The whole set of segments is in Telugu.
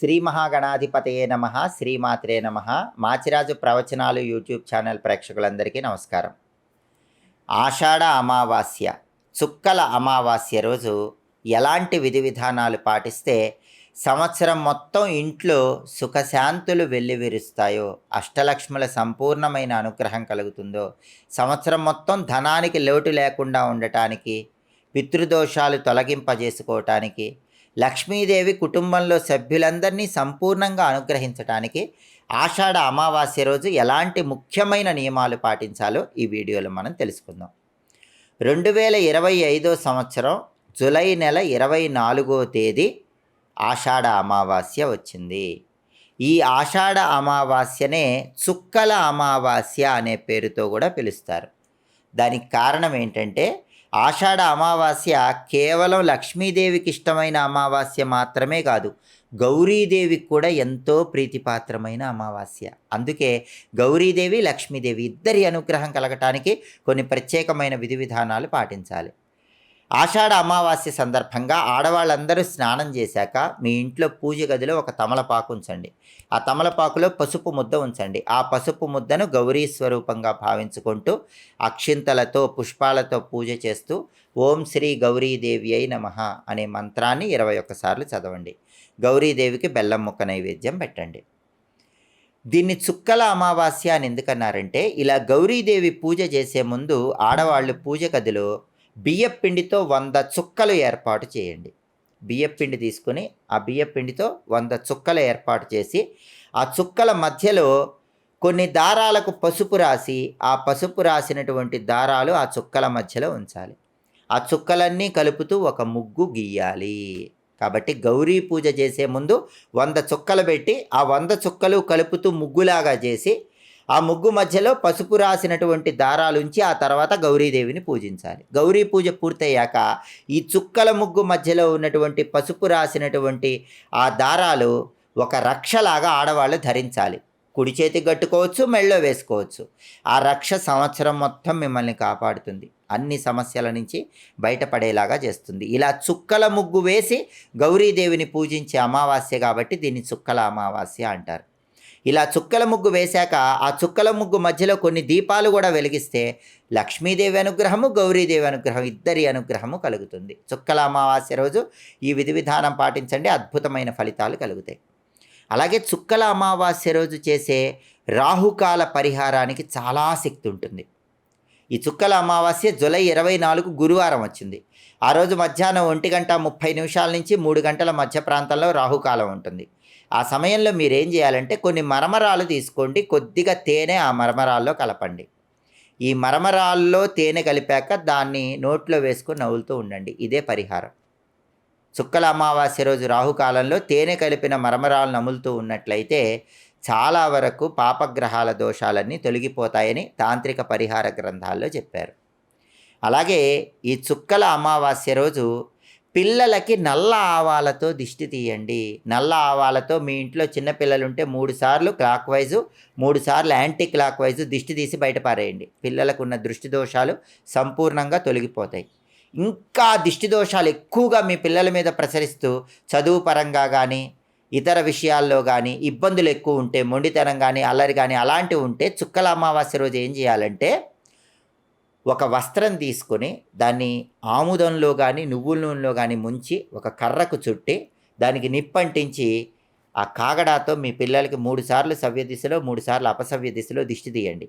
శ్రీ మహాగణాధిపతయే నమ శ్రీమాత్రే నమ. మాచిరాజు ప్రవచనాలు యూట్యూబ్ ఛానల్ ప్రేక్షకులందరికీ నమస్కారం. ఆషాఢ అమావాస్య చుక్కల అమావాస్య రోజు ఎలాంటి విధి విధానాలు పాటిస్తే సంవత్సరం మొత్తం ఇంట్లో సుఖశాంతులు వెల్లివిరుస్తాయో అష్టలక్ష్ముల సంపూర్ణమైన అనుగ్రహం కలుగుతుందో సంవత్సరం మొత్తం ధనానికి లోటు లేకుండా ఉండటానికి పితృదోషాలు తొలగింపజేసుకోవటానికి లక్ష్మీదేవి కుటుంబంలో సభ్యులందరినీ సంపూర్ణంగా అనుగ్రహించటానికి ఆషాఢ అమావాస్య రోజు ఎలాంటి ముఖ్యమైన నియమాలు పాటించాలో ఈ వీడియోలో మనం తెలుసుకుందాం. రెండు వేల ఇరవై ఐదో సంవత్సరం జులై నెల ఇరవై నాలుగో తేదీ ఆషాఢ అమావాస్య వచ్చింది. ఈ ఆషాఢ అమావాస్యనే చుక్కల అమావాస్య అనే పేరుతో కూడా పిలుస్తారు. దానికి కారణం ఏంటంటే ఆషాఢ అమావాస్య కేవలం లక్ష్మీదేవికి ఇష్టమైన అమావాస్య మాత్రమే కాదు గౌరీదేవికి కూడా ఎంతో ప్రీతిపాత్రమైన అమావాస్య. అందుకే గౌరీదేవి లక్ష్మీదేవి ఇద్దరి అనుగ్రహం కలగటానికి కొన్ని ప్రత్యేకమైన విధి విధానాలు పాటించాలి. ఆషాఢ అమావాస్య సందర్భంగా ఆడవాళ్ళందరూ స్నానం చేశాక మీ ఇంట్లో పూజ గదిలో ఒక తమలపాకు ఉంచండి. ఆ తమలపాకులో పసుపు ముద్ద ఉంచండి. ఆ పసుపు ముద్దను గౌరీ స్వరూపంగా భావించుకుంటూ అక్షింతలతో పుష్పాలతో పూజ చేస్తూ ఓం శ్రీ గౌరీదేవి అయి నమ అనే మంత్రాన్ని ఇరవై ఒక్కసార్లు చదవండి. గౌరీదేవికి బెల్లం ముక్క నైవేద్యం పెట్టండి. దీన్ని చుక్కల అమావాస్య అని ఎందుకన్నారంటే ఇలా గౌరీదేవి పూజ చేసే ముందు ఆడవాళ్ళు పూజ గదిలో బియ్యపిండితో వంద చుక్కలు ఏర్పాటు చేయండి. బియ్యపిండి తీసుకుని ఆ బియ్యపిండితో వంద చుక్కలు ఏర్పాటు చేసి ఆ చుక్కల మధ్యలో కొన్ని దారాలకు పసుపు రాసి ఆ పసుపు రాసినటువంటి దారాలు ఆ చుక్కల మధ్యలో ఉంచాలి. ఆ చుక్కలన్నీ కలుపుతూ ఒక ముగ్గు గీయాలి. కాబట్టి గౌరీ పూజ చేసే ముందు వంద చుక్కలు పెట్టి ఆ వంద చుక్కలు కలుపుతూ ముగ్గులాగా చేసి ఆ ముగ్గు మధ్యలో పసుపు రాసినటువంటి దారాలుంచి ఆ తర్వాత గౌరీదేవిని పూజించాలి. గౌరీ పూజ పూర్తయ్యాక ఈ చుక్కల ముగ్గు మధ్యలో ఉన్నటువంటి పసుపు రాసినటువంటి ఆ దారాలు ఒక రక్షలాగా ఆడవాళ్ళు ధరించాలి. కుడి చేతి కట్టుకోవచ్చు మెళ్ళో వేసుకోవచ్చు. ఆ రక్ష సంవత్సరం మొత్తం మిమ్మల్ని కాపాడుతుంది. అన్ని సమస్యల నుంచి బయటపడేలాగా చేస్తుంది. ఇలా చుక్కల ముగ్గు వేసి గౌరీదేవిని పూజించే అమావాస్య కాబట్టి దీన్ని చుక్కల అమావాస్య అంటారు. ఇలా చుక్కల ముగ్గు వేశాక ఆ చుక్కల ముగ్గు మధ్యలో కొన్ని దీపాలు కూడా వెలిగిస్తే లక్ష్మీదేవి అనుగ్రహము గౌరీదేవి అనుగ్రహం ఇద్దరి అనుగ్రహము కలుగుతుంది. చుక్కల అమావాస్య రోజు ఈ విధి విధానం పాటించండి. అద్భుతమైన ఫలితాలు కలుగుతాయి. అలాగే చుక్కల అమావాస్య రోజు చేసే రాహుకాల పరిహారానికి చాలా శక్తి ఉంటుంది. ఈ చుక్కల అమావాస్య జూలై ఇరవై నాలుగు గురువారం వచ్చింది. ఆ రోజు మధ్యాహ్నం ఒంటి గంట ముప్పై నిమిషాల నుంచి మూడు గంటల మధ్య ప్రాంతంలో రాహుకాలం ఉంటుంది. ఆ సమయంలో మీరు ఏం చేయాలంటే కొన్ని మరమరాలు తీసుకోండి. కొద్దిగా తేనె ఆ మరమరాల్లో కలపండి. ఈ మరమరాల్లో తేనె కలిపాక దాన్ని నోట్లో వేసుకుని నవ్వులుతూ ఉండండి. ఇదే పరిహారం. చుక్కల అమావాస్య రోజు రాహుకాలంలో తేనె కలిపిన మరమరాలు నములుతూ ఉన్నట్లయితే చాలా వరకు పాపగ్రహాల దోషాలన్నీ తొలగిపోతాయని తాంత్రిక పరిహార గ్రంథాల్లో చెప్పారు. అలాగే ఈ చుక్కల అమావాస్య రోజు పిల్లలకి నల్ల ఆవాలతో దిష్టి తీయండి. నల్ల ఆవాలతో మీ ఇంట్లో చిన్నపిల్లలు ఉంటే మూడు సార్లు క్లాక్ వైజు మూడు సార్లు యాంటీ క్లాక్ వైజు దిష్టి తీసి బయటపారేయండి పిల్లలకు ఉన్న దృష్టి దోషాలు సంపూర్ణంగా తొలగిపోతాయి. ఇంకా దిష్టి దోషాలు ఎక్కువగా మీ పిల్లల మీద ప్రసరిస్తూ చదువు పరంగా కానీ ఇతర విషయాల్లో కానీ ఇబ్బందులు ఎక్కువ ఉంటే మొండితనం కానీ అల్లరి కానీ అలాంటివి ఉంటే చుక్కల అమావాస్య రోజు ఏం చేయాలంటే ఒక వస్త్రం తీసుకొని దాన్ని ఆముదంలో కానీ నువ్వుల నూనెలో కానీ ముంచి ఒక కర్రకు చుట్టి దానికి నిప్పంటించి ఆ కాగడాతో మీ పిల్లలకి మూడు సార్లు సవ్య దిశలో మూడు సార్లు అపసవ్య దిశలో దిష్టి తీయండి.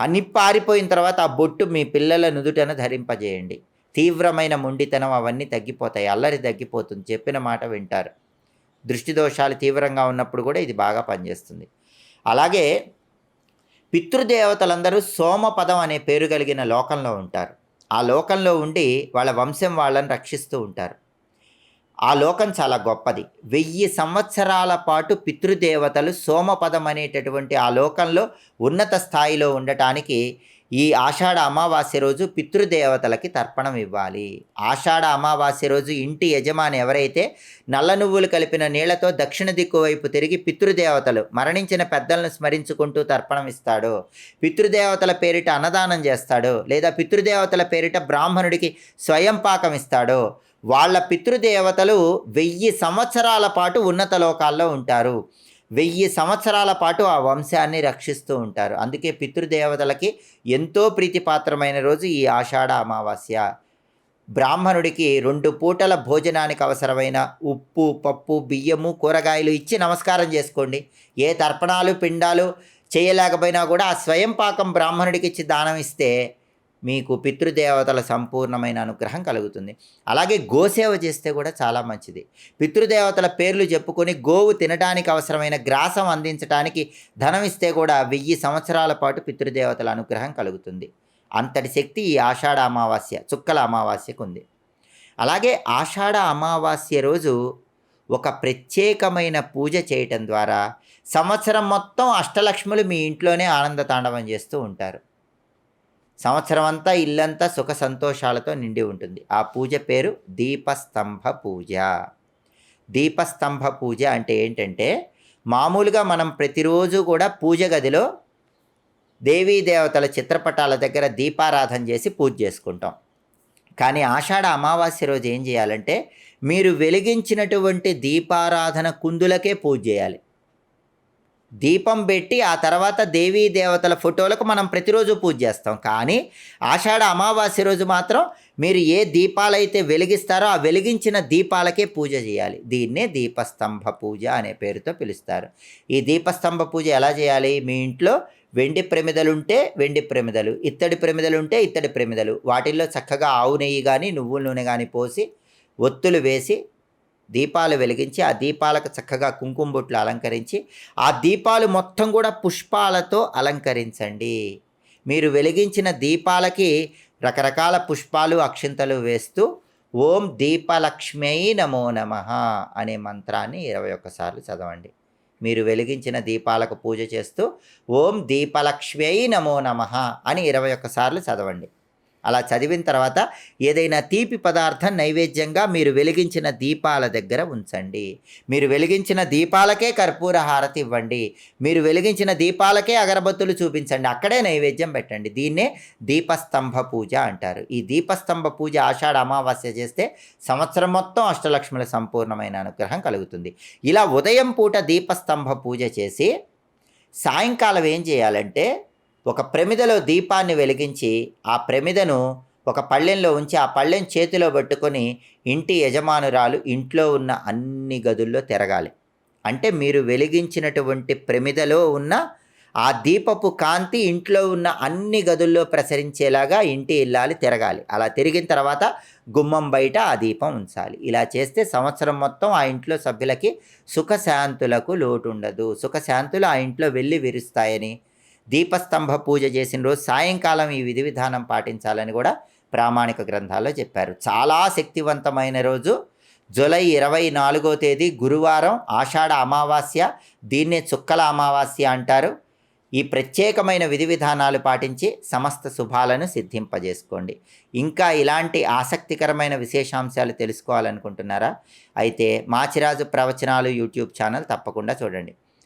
ఆ నిప్పు ఆరిపోయిన తర్వాత ఆ బొట్టు మీ పిల్లల నుదుటను ధరింపజేయండి. తీవ్రమైన మొండితనం అవన్నీ తగ్గిపోతాయి అల్లరి తగ్గిపోతుంది చెప్పిన మాట వింటారు. దృష్టి దోషాలు తీవ్రంగా ఉన్నప్పుడు కూడా ఇది బాగా పనిచేస్తుంది. అలాగే పితృదేవతలందరూ సోమపదం అనే పేరు కలిగిన లోకంలో ఉంటారు. ఆ లోకంలో ఉండి వాళ్ళ వంశం వాళ్ళని రక్షిస్తూ ఉంటారు. ఆ లోకం చాలా గొప్పది. వెయ్యి సంవత్సరాల పాటు పితృదేవతలు సోమపదం అనేటటువంటి ఆ లోకంలో ఉన్నత స్థాయిలో ఉండటానికి ఈ ఆషాఢ అమావాస్య రోజు పితృదేవతలకి తర్పణం ఇవ్వాలి. ఆషాఢ అమావాస్య రోజు ఇంటి యజమాని ఎవరైతే నల్ల నువ్వులు కలిపిన నీళ్ళతో దక్షిణ దిక్కు వైపు తిరిగి పితృదేవతలు మరణించిన పెద్దలను స్మరించుకుంటూ తర్పణం ఇస్తాడు. పితృదేవతల పేరిట అన్నదానం చేస్తాడు. లేదా పితృదేవతల పేరిట బ్రాహ్మణుడికి స్వయం పాకం ఇస్తాడో. వాళ్ళ పితృదేవతలు వెయ్యి సంవత్సరాల పాటు ఉన్నత లోకాల్లో ఉంటారు. వెయ్యి సంవత్సరాల పాటు ఆ వంశాన్ని రక్షిస్తూ ఉంటారు. అందుకే పితృదేవతలకి ఎంతో ప్రీతిపాత్రమైన రోజు ఈ ఆషాఢ అమావాస్య. బ్రాహ్మణుడికి రెండు పూటల భోజనానికి అవసరమైన ఉప్పు పప్పు బియ్యము కూరగాయలు ఇచ్చి నమస్కారం చేసుకోండి. ఏ తర్పణాలు పిండాలు చేయలేకపోయినా కూడా ఆ స్వయం పాకం బ్రాహ్మణుడికి ఇచ్చి దానం ఇస్తే మీకు పితృదేవతల సంపూర్ణమైన అనుగ్రహం కలుగుతుంది. అలాగే గోసేవ చేస్తే కూడా చాలా మంచిది. పితృదేవతల పేర్లు చెప్పుకొని గోవు తినడానికి అవసరమైన గ్రాసం అందించడానికి ధనం ఇస్తే కూడా వెయ్యి సంవత్సరాల పాటు పితృదేవతల అనుగ్రహం కలుగుతుంది. అంతటి శక్తి ఈ ఆషాఢ అమావాస్య చుక్కల అమావాస్యకు ఉంది అలాగే ఆషాఢ అమావాస్య రోజు ఒక ప్రత్యేకమైన పూజ చేయటం ద్వారా సంవత్సరం మొత్తం అష్టలక్ష్ములు మీ ఇంట్లోనే ఆనంద తాండవం చేస్తూ ఉంటారు. సంవత్సరం అంతా ఇల్లంతా సుఖ సంతోషాలతో నిండి ఉంటుంది. ఆ పూజ పేరు దీపస్తంభ పూజ. దీపస్తంభ పూజ అంటే ఏంటంటే మామూలుగా మనం ప్రతిరోజు కూడా పూజ గదిలో దేవీ దేవతల చిత్రపటాల దగ్గర దీపారాధన చేసి పూజ చేసుకుంటాం. కానీ ఆషాఢ అమావాస్య రోజు ఏం చేయాలంటే మీరు వెలిగించినటువంటి దీపారాధన కుందులకే పూజ చేయాలి. దీపం పెట్టి ఆ తర్వాత దేవీ దేవతల ఫోటోలకు మనం ప్రతిరోజు పూజ చేస్తాం. కానీ ఆషాఢ అమావాస్య రోజు మాత్రం మీరు ఏ దీపాలైతే వెలిగిస్తారో ఆ వెలిగించిన దీపాలకే పూజ చేయాలి. దీన్నే దీపస్తంభ పూజ అనే పేరుతో పిలుస్తారు. ఈ దీపస్తంభ పూజ ఎలా చేయాలి? మీ ఇంట్లో వెండి ప్రమిదలుంటే వెండి ప్రమిదలు ఇత్తడి ప్రమిదలు ఉంటే ఇత్తడి ప్రమిదలు వాటిల్లో చక్కగా ఆవు నెయ్యి కానీ నువ్వుల నూనె కానీ పోసి ఒత్తులు వేసి దీపాలు వెలిగించి ఆ దీపాలకు చక్కగా కుంకుమ బొట్లు అలంకరించి ఆ దీపాలు మొత్తం కూడా పుష్పాలతో అలంకరించండి. మీరు వెలిగించిన దీపాలకి రకరకాల పుష్పాలు అక్షింతలు వేస్తూ ఓం దీపలక్ష్మీ నమో నమ అనే మంత్రాన్ని ఇరవై ఒక్కసార్లు చదవండి. మీరు వెలిగించిన దీపాలకు పూజ చేస్తూ ఓం దీపలక్ష్మీ నమో నమ అని ఇరవై ఒక్కసార్లు చదవండి. అలా చదివిన తర్వాత ఏదైనా తీపి పదార్థం నైవేద్యంగా మీరు వెలిగించిన దీపాల దగ్గర ఉంచండి. మీరు వెలిగించిన దీపాలకే కర్పూర హారతి ఇవ్వండి. మీరు వెలిగించిన దీపాలకే అగరబత్తులు చూపించండి. అక్కడే నైవేద్యం పెట్టండి. దీన్నే దీపస్తంభ పూజ అంటారు. ఈ దీపస్తంభ పూజ ఆషాఢ అమావాస్య చేస్తే సంవత్సరం మొత్తం అష్టలక్ష్ముల సంపూర్ణమైన అనుగ్రహం కలుగుతుంది. ఇలా ఉదయం పూట దీపస్తంభ పూజ చేసి సాయంకాలం ఏం చేయాలంటే ఒక ప్రమిదలో దీపాన్ని వెలిగించి ఆ ప్రమిదను ఒక పళ్ళెంలో ఉంచి ఆ పళ్ళెం చేతిలో పట్టుకొని ఇంటి యజమానురాలు ఇంట్లో ఉన్న అన్ని గదుల్లో తిరగాలి. అంటే మీరు వెలిగించినటువంటి ప్రమిదలో ఉన్న ఆ దీపపు కాంతి ఇంట్లో ఉన్న అన్ని గదుల్లో ప్రసరించేలాగా ఇంటి ఇల్లాలి తిరగాలి. అలా తిరిగిన తర్వాత గుమ్మం బయట ఆ దీపం ఉంచాలి. ఇలా చేస్తే సంవత్సరం మొత్తం ఆ ఇంట్లో సభ్యులకి సుఖశాంతులకు లోటు ఉండదు సుఖశాంతులు ఆ ఇంట్లో వెళ్ళి విరుస్తాయని దీపస్తంభ పూజ చేసిన రోజు సాయంకాలం ఈ విధి విధానం పాటించాలని కూడా ప్రామాణిక గ్రంథాల్లో చెప్పారు. చాలా శక్తివంతమైన రోజు. జూలై ఇరవై నాలుగో తేదీ గురువారం ఆషాఢ అమావాస్య దీన్నే చుక్కల అమావాస్య అంటారు. ఈ ప్రత్యేకమైన విధి విధానాలు పాటించి సమస్త శుభాలను సిద్ధింపజేసుకోండి. ఇంకా ఇలాంటి ఆసక్తికరమైన విశేషాంశాలు తెలుసుకోవాలనుకుంటున్నారా? అయితే మాచిరాజు ప్రవచనాలు యూట్యూబ్ ఛానల్ తప్పకుండా చూడండి.